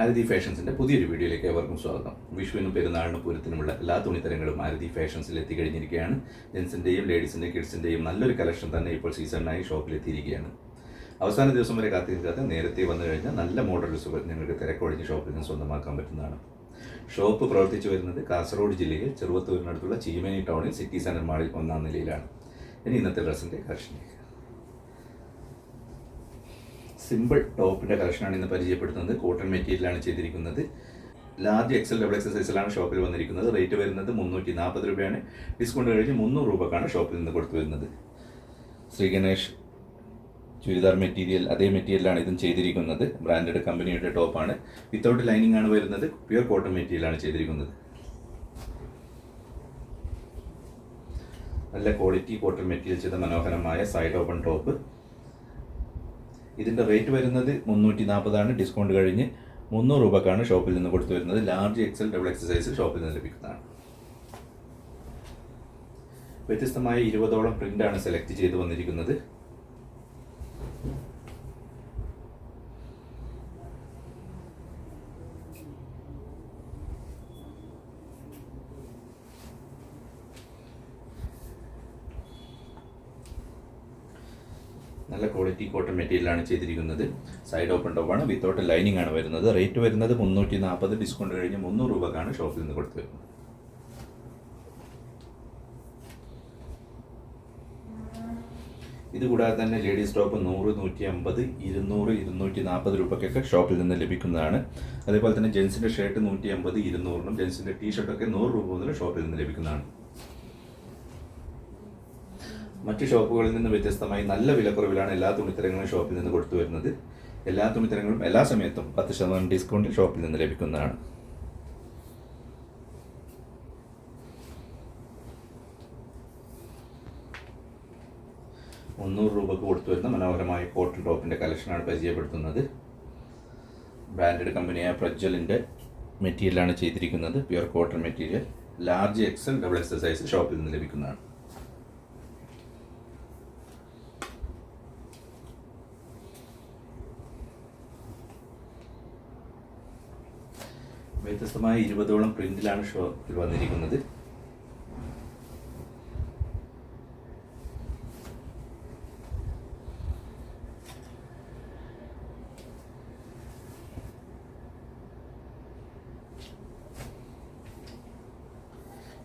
ആരതി ഫാഷൻസിന്റെ പുതിയൊരു വീഡിയോയിലേക്ക് ഏവർക്കും സ്വാഗതം. വിഷുവിനും പെരുന്നാളിനും പൂരത്തിനുമുള്ള എല്ലാ തുണിത്തരങ്ങളും ആരതി ഫാഷൻസിൽ എത്തിക്കഴിഞ്ഞിരിക്കുകയാണ്. ജെൻസിന്റെയും ലേഡീസിന്റെയും കിഡ്സിന്റെയും നല്ലൊരു കളക്ഷൻ തന്നെ ഇപ്പോൾ സീസണിനായി ഷോപ്പിൽ എത്തിയിരിക്കുകയാണ്. അവസാന ദിവസം വരെ കാത്തിരിക്കാതെ നേരത്തെ വന്നു കഴിഞ്ഞാൽ നല്ല മോഡൽ ഡ്രസ്സുകൾ നിങ്ങൾക്ക് തിരക്കൊഴിഞ്ഞ് ഷോപ്പിൽ നിന്ന് സ്വന്തമാക്കാൻ പറ്റുന്നതാണ്. ഷോപ്പ് പ്രവർത്തിച്ചു വരുന്നത് കാസർഗോഡ് ജില്ലയിൽ ചെറുവത്തൂരിനടുത്തുള്ള ചീമേനി ടൗണിൽ സിറ്റി സെന്റർ മാളിൽ ഒന്നാം നിലയിലാണ്. ഇനി ഇന്നത്തെ ഡ്രസ്സിന്റെ കളക്ഷനിലേക്ക് സിമ്പിൾ ടോപ്പിന്റെ കളക്ഷനാണ് ഇന്ന് പരിചയപ്പെടുത്തുന്നത്. കോട്ടൺ മെറ്റീരിയലാണ് ചെയ്തിരിക്കുന്നത്. ലാർജ് എക്സൽ ഡബിൾ എക്സൽ സൈസിലാണ് ഷോപ്പിൽ വന്നിരിക്കുന്നത്. റേറ്റ് വരുന്നത് മുന്നൂറ്റി നാൽപ്പത് രൂപയാണ്. ഡിസ്കൗണ്ട് കഴിഞ്ഞ് മുന്നൂറ് രൂപക്കാണ് ഷോപ്പിൽ നിന്ന് കൊടുത്തു വരുന്നത്. ശ്രീ ഗണേഷ് ചുരിദാർ മെറ്റീരിയൽ അതേ മെറ്റീരിയലാണ് ഇതും ചെയ്തിരിക്കുന്നത്. ബ്രാൻഡഡ് കമ്പനിയുടെ ടോപ്പാണ്. വിത്തൗട്ട് ലൈനിങ് ആണ് വരുന്നത്. പ്യുവർ കോട്ടൺ മെറ്റീരിയലാണ് ചെയ്തിരിക്കുന്നത്. നല്ല ക്വാളിറ്റി കോട്ടൺ മെറ്റീരിയൽ ചെയ്ത മനോഹരമായ സൈഡ് ഓപ്പൺ ടോപ്പ് ഇതിന്റെ റേറ്റ് വരുന്നത് മുന്നൂറ്റി നാൽപ്പതാണ് ഡിസ്കൗണ്ട് കഴിഞ്ഞ് മുന്നൂറ് രൂപക്കാണ് ഷോപ്പിൽ നിന്ന് കൊടുത്തു വരുന്നത്. ലാർജ് എക്സൽ ഡബിൾ എക്സസൈസ് ഷോപ്പിൽ നിന്ന് ലഭിക്കുന്നതാണ്. വ്യത്യസ്തമായ ഇരുപതോളം പ്രിന്റാണ് സെലക്ട് ചെയ്ത് വന്നിരിക്കുന്നത്. നല്ല ക്വാളിറ്റി കോട്ടൺ മെറ്റീരിയലാണ് ചെയ്തിരിക്കുന്നത്. സൈഡ് ഓപ്പൺ ടോപ്പാണ് വിത്തൗട്ട് ലൈനിങ് ആണ് വരുന്നത്. റേറ്റ് വരുന്നത് മുന്നൂറ്റി നാൽപ്പത് ഡിസ്കൗണ്ട് കഴിഞ്ഞ് മുന്നൂറ് രൂപക്കാണ് ഷോപ്പിൽ നിന്ന് കൊടുത്തു വരുന്നത് ഇതുകൂടാതെ തന്നെ ലേഡീസ് ടോപ്പ് നൂറ് നൂറ്റി അമ്പത് ഇരുന്നൂറ് ഇരുന്നൂറ്റി നാൽപ്പത് രൂപയ്ക്കൊക്കെ ഷോപ്പിൽ നിന്ന് ലഭിക്കുന്നതാണ്. അതേപോലെ തന്നെ ജെൻസിന്റെ ഷർട്ട് നൂറ്റി അമ്പത് ഇരുന്നൂറിനും ജെൻസിന്റെ ടീ ഷർട്ടൊക്കെ നൂറ് രൂപ മുതൽ ഷോപ്പിൽ നിന്ന് ലഭിക്കുന്നതാണ്. മറ്റ് ഷോപ്പുകളിൽ നിന്ന് വ്യത്യസ്തമായി നല്ല വിലക്കുറവിലാണ് എല്ലാ തുണിത്തരങ്ങളും ഷോപ്പിൽ നിന്ന് കൊടുത്തു വരുന്നത്. എല്ലാ തുണിത്തരങ്ങളും എല്ലാ സമയത്തും പത്ത് ശതമാനം ഡിസ്കൗണ്ടിൽ ഷോപ്പിൽ നിന്ന് ലഭിക്കുന്നതാണ്. മുന്നൂറ് രൂപക്ക് കൊടുത്തു വരുന്ന മനോഹരമായ കോട്ടൺ ടോപ്പിന്റെ കളക്ഷനാണ് പരിചയപ്പെടുത്തുന്നത്. ബ്രാൻഡഡ് കമ്പനിയായ പ്രജ്വലിന്റെ മെറ്റീരിയലാണ് ചെയ്തിരിക്കുന്നത്. Pure cotton material. Large XL double XL size ഷോപ്പിൽ നിന്ന് ലഭിക്കുന്നതാണ്. വ്യത്യസ്തമായ ഇരുപതോളം പ്രിന്റിലാണ് ഷോപ്പിൽ വന്നിരിക്കുന്നത്.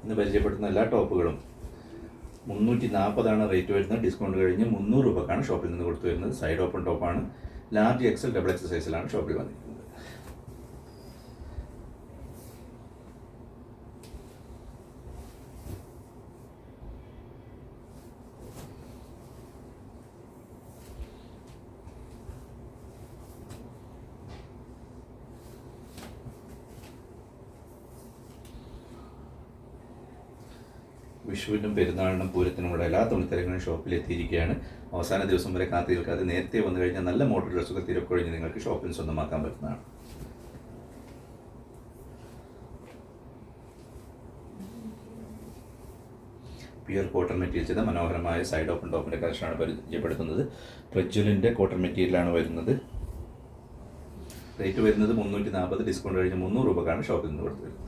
ഇന്ന് പരിചയപ്പെടുത്തുന്ന എല്ലാ ടോപ്പുകളും മുന്നൂറ്റി നാൽപ്പതാണ് റേറ്റ് വരുന്നത്. ഡിസ്കൗണ്ട് കഴിഞ്ഞ് മുന്നൂറ് രൂപക്കാണ് ഷോപ്പിൽ നിന്ന് കൊടുത്തു വരുന്നത്. സൈഡ് ഓപ്പൺ ടോപ്പാണ്. ലാർജ് എക്സൽ ഡബിൾ എക്സസൈസിലാണ് ഷോപ്പിൽ വന്നിരിക്കുന്നത്. വിഷുവിനും പെരുന്നാളിനും പൂരത്തിനുമുള്ള എല്ലാ തുണിത്തരങ്ങളും ഷോപ്പിൽ എത്തിയിരിക്കുകയാണ്. അവസാന ദിവസം വരെ കാത്തു നിൽക്കാതെ നേരത്തെ വന്നു കഴിഞ്ഞാൽ നല്ല മോഡൽ ഡ്രസ്സുകൾ തിരക്കൊഴിഞ്ഞ് നിങ്ങൾക്ക് ഷോപ്പിൽ സ്വന്തമാക്കാൻ പറ്റുന്നതാണ്. പ്യുർ കോട്ടൺ മെറ്റീരിയൽ ചെയ്ത മനോഹരമായ സൈഡ് ഓപ്പൺ ടോപ്പിന്റെ കളക്ഷനാണ് പരിചയപ്പെടുത്തുന്നത്. പ്രജ്വലിന്റെ കോട്ടൺ മെറ്റീരിയലാണ് വരുന്നത്. റേറ്റ് വരുന്നത് മുന്നൂറ്റി നാൽപ്പത് ഡിസ്കൗണ്ട് കഴിഞ്ഞ് മുന്നൂറ് രൂപക്കാണ് ഷോപ്പിൽ നിന്ന് കൊടുത്തു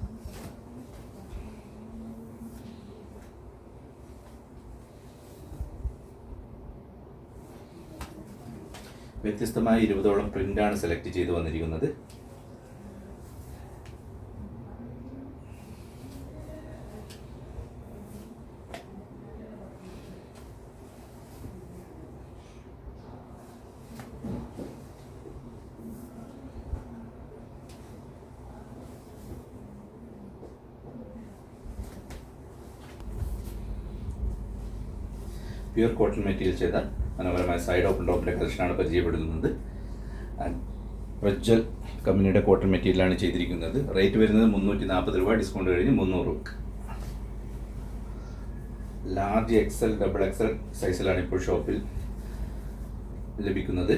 വ്യത്യസ്തമായ ഇരുപതോളം പ്രിന്റാണ് സെലക്ട് ചെയ്ത് വന്നിരിക്കുന്നത്. പ്യുവർ കോട്ടൺ മെറ്റീരിയൽ ചെയ്ത മനോഹരമായ സൈഡ് ഓപ്പൺ ടോപ്പിന്റെ കളക്ഷനാണ് പരിചയപ്പെടുത്തുന്നത് പ്രജ്വൽ കമ്പനിയുടെ കോട്ടൺ മെറ്റീരിയലാണ് ചെയ്തിരിക്കുന്നത്. റേറ്റ് വരുന്നത് മുന്നൂറ്റി നാൽപ്പത് രൂപ ഡിസ്കൗണ്ട് കഴിഞ്ഞ് മുന്നൂറ് രൂപ. ലാർജ് എക്സൽ ഡബിൾ എക്സൽ സൈസിലാണ് ഇപ്പോൾ ഷോപ്പിൽ ലഭിക്കുന്നത്.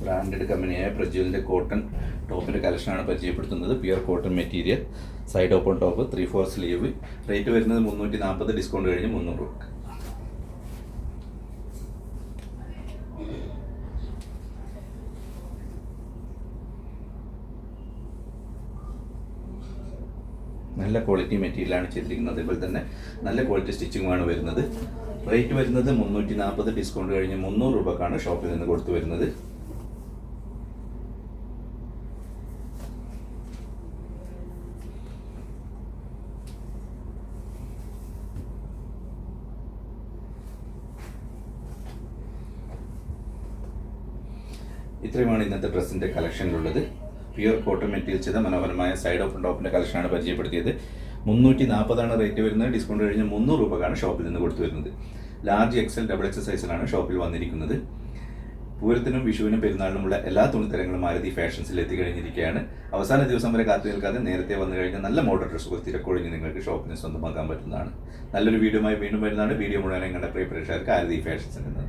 ബ്രാൻഡഡ് കമ്പനിയായ പ്രജ്വലിന്റെ കോട്ടൺ ടോപ്പിന്റെ കളക്ഷനാണ് പരിചയപ്പെടുത്തുന്നത്. Pure cotton material side open top three four sleeve rate വരുന്നത് മുന്നൂറ്റി നാൽപ്പത് ഡിസ്കൗണ്ട് കഴിഞ്ഞ് മുന്നൂറ് രൂപ നല്ല ക്വാളിറ്റി മെറ്റീരിയലാണ് ചെയ്തിരിക്കുന്നത്. അതേപോലെ തന്നെ നല്ല ക്വാളിറ്റി സ്റ്റിച്ചിങ്ങുമാണ് വരുന്നത്. റേറ്റ് വരുന്നത് മുന്നൂറ്റി നാൽപ്പത് ഡിസ്കൗണ്ട് കഴിഞ്ഞ് മുന്നൂറ് രൂപക്കാണ് ഷോപ്പിൽ നിന്ന് കൊടുത്തു വരുന്നത്. ഇത്രയുമാണ് ഇന്നത്തെ ഡ്രസ്സിന്റെ കളക്ഷനിലുള്ളത്. പ്യുർ കോട്ടൺ മെറ്റീരിയൽ ചെയ്ത മനോഹരമായ സൈഡ് ഓപ്പൺ ടോപ്പിന്റെ കളക്ഷനാണ് പരിചയപ്പെടുത്തിയത്. മുന്നൂറ്റി നാൽപ്പതാണ് റേറ്റ് വരുന്നത്. ഡിസ്കൗണ്ട് കഴിഞ്ഞ് മുന്നൂറ് രൂപക്കാണ് ഷോപ്പിൽ നിന്ന് കൊടുത്തു വരുന്നത്. ലാർജ് എക്സൽ ഡബിൾ എക്സൽ സൈസിലാണ് ഷോപ്പിൽ വന്നിരിക്കുന്നത്. പൂരത്തിനും വിഷുവിനും പെരുന്നാളിനുമുള്ള എല്ലാ തുണിത്തരങ്ങളും മാരുതി ഫാഷൻസിൽ എത്തിക്കഴിഞ്ഞിരിക്കുകയാണ്. അവസാന ദിവസം വരെ കാത്തു നിൽക്കാതെ നേരത്തെ വന്നു കഴിഞ്ഞാൽ നല്ല മോഡൽ ഡ്രസ്സുകൾ തിരക്കൊഴിഞ്ഞ് നിങ്ങൾക്ക് ഷോപ്പിന് സ്വന്തമാക്കാൻ പറ്റുന്നതാണ്. നല്ലൊരു വീഡിയോയുമായി വീണ്ടും വരുന്നതാണ്. വീഡിയോ മുഴുവൻ കണ്ട പ്രിയ പ്രേക്ഷകർക്ക് ആരതി ഫാഷൻസിൽ നിന്ന്